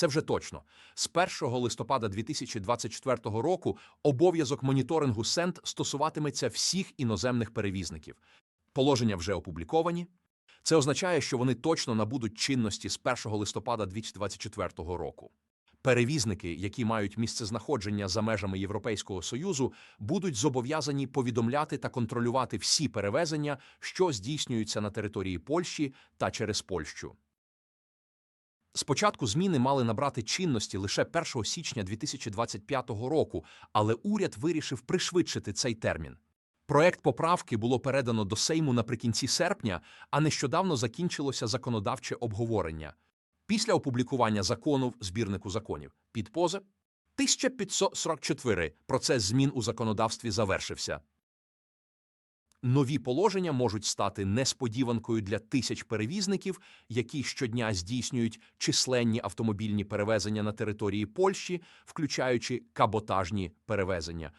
Це вже точно. З 1 листопада 2024 року обов'язок моніторингу СЕНТ стосуватиметься всіх іноземних перевізників. Положення вже опубліковані. Це означає, що вони точно набудуть чинності з 1 листопада 2024 року. Перевізники, які мають місцезнаходження за межами Європейського Союзу, будуть зобов'язані повідомляти та контролювати всі перевезення, що здійснюються на території Польщі та через Польщу. Спочатку зміни мали набрати чинності лише 1 січня 2025 року, але уряд вирішив пришвидшити цей термін. Проект поправки було передано до Сейму наприкінці серпня, а нещодавно закінчилося законодавче обговорення. Після опублікування закону в збірнику законів під позе 1544 процес змін у законодавстві завершився. Нові положення можуть стати несподіванкою для тисяч перевізників, які щодня здійснюють численні автомобільні перевезення на території Польщі, включаючи каботажні перевезення.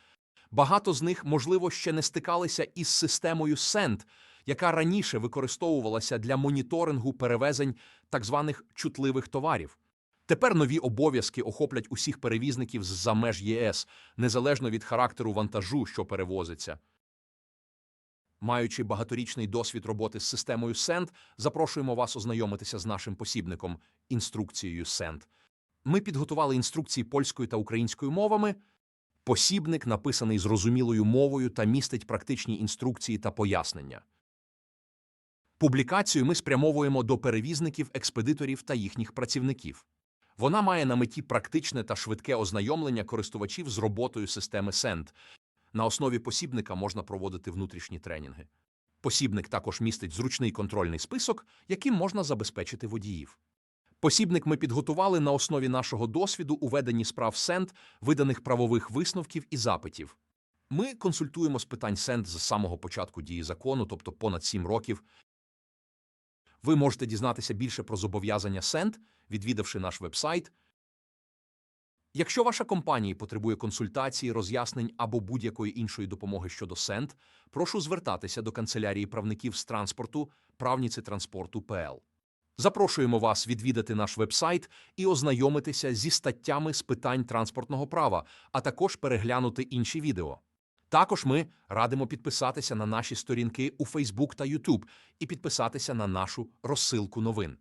Багато з них, можливо, ще не стикалися із системою СЕНТ, яка раніше використовувалася для моніторингу перевезень так званих чутливих товарів. Тепер нові обов'язки охоплять усіх перевізників з-за меж ЄС, незалежно від характеру вантажу, що перевозиться. Маючи багаторічний досвід роботи з системою СЕНТ, запрошуємо вас ознайомитися з нашим посібником інструкцією СЕНТ. Ми підготували інструкції польською та українською мовами. Посібник написаний зрозумілою мовою та містить практичні інструкції та пояснення. Публікацію ми спрямовуємо до перевізників, експедиторів та їхніх працівників. Вона має на меті практичне та швидке ознайомлення користувачів з роботою системи СЕНТ. На основі посібника можна проводити внутрішні тренінги. Посібник також містить зручний контрольний список, яким можна забезпечити водіїв. Посібник ми підготували на основі нашого досвіду у веденні справ СЕНТ, виданих правових висновків і запитів. Ми консультуємо з питань СЕНТ з самого початку дії закону, тобто понад 7 років. Ви можете дізнатися більше про зобов'язання СЕНТ, відвідавши наш вебсайт. Якщо ваша компанія потребує консультації, роз'яснень або будь-якої іншої допомоги щодо СЕНТ, прошу звертатися до канцелярії правників з транспорту правніці транспорту ПЛ. Запрошуємо вас відвідати наш вебсайт і ознайомитися зі статтями з питань транспортного права, а також переглянути інші відео. Також ми радимо підписатися на наші сторінки у Facebook та YouTube і підписатися на нашу розсилку новин.